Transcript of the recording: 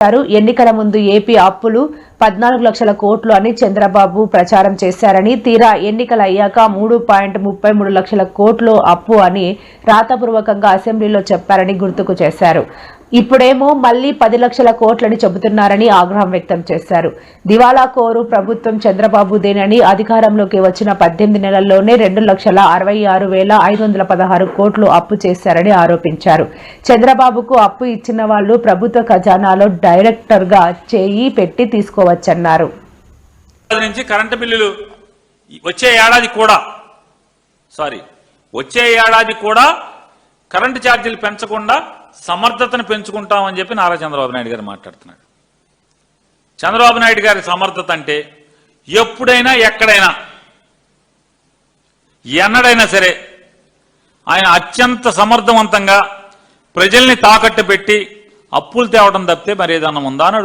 చేశారు. ఎన్నికల ముందు ఏపీ అప్పులు పద్నాలుగు లక్షల కోట్లు అని చంద్రబాబు ప్రచారం చేశారని తీరా ఎన్నికలు అయ్యాక మూడు పాయింట్ ముప్పై మూడు లక్షల కోట్లు అప్పు అని రాతపూర్వకంగా అసెంబ్లీలో చెప్పారని గుర్తుకు చేశారు. ఇప్పుడేమో మళ్ళీ పది లక్షల కోట్లని చెబుతున్నారని ఆగ్రహం వ్యక్తం చేశారు. దివాలా కోరు ప్రభుత్వం చంద్రబాబుదేనని అధికారంలోకి వచ్చిన పద్దెనిమిది నెలల్లోనే రెండు లక్షల అరవై ఆరు వేల ఐదు వందల పదహారు కోట్లు అప్పు చేశారని ఆరోపించారు. చంద్రబాబుకు అప్పు ఇచ్చిన వాళ్ళు ప్రభుత్వ ఖజానాలో డైరెక్టర్గా చేయి పెట్టి తీసుకోవచ్చన్నారు. నుంచి కరెంటు బిల్లులు వచ్చే ఏడాది కూడా సారీ వచ్చే ఏడాది కూడా కరెంటు ఛార్జీలు పెంచకుండా సమర్థతను పెంచుకుంటామని చెప్పి నారా చంద్రబాబు నాయుడు గారు మాట్లాడుతున్నాడు చంద్రబాబు నాయుడు గారి సమర్థత అంటే ఎప్పుడైనా ఎక్కడైనా ఎన్నడైనా సరే ఆయన అత్యంత సమర్థవంతంగా ప్రజల్ని తాకట్టు పెట్టి అప్పులు తేవడం తప్పితే మరి ఏదన్నా ఉందా అని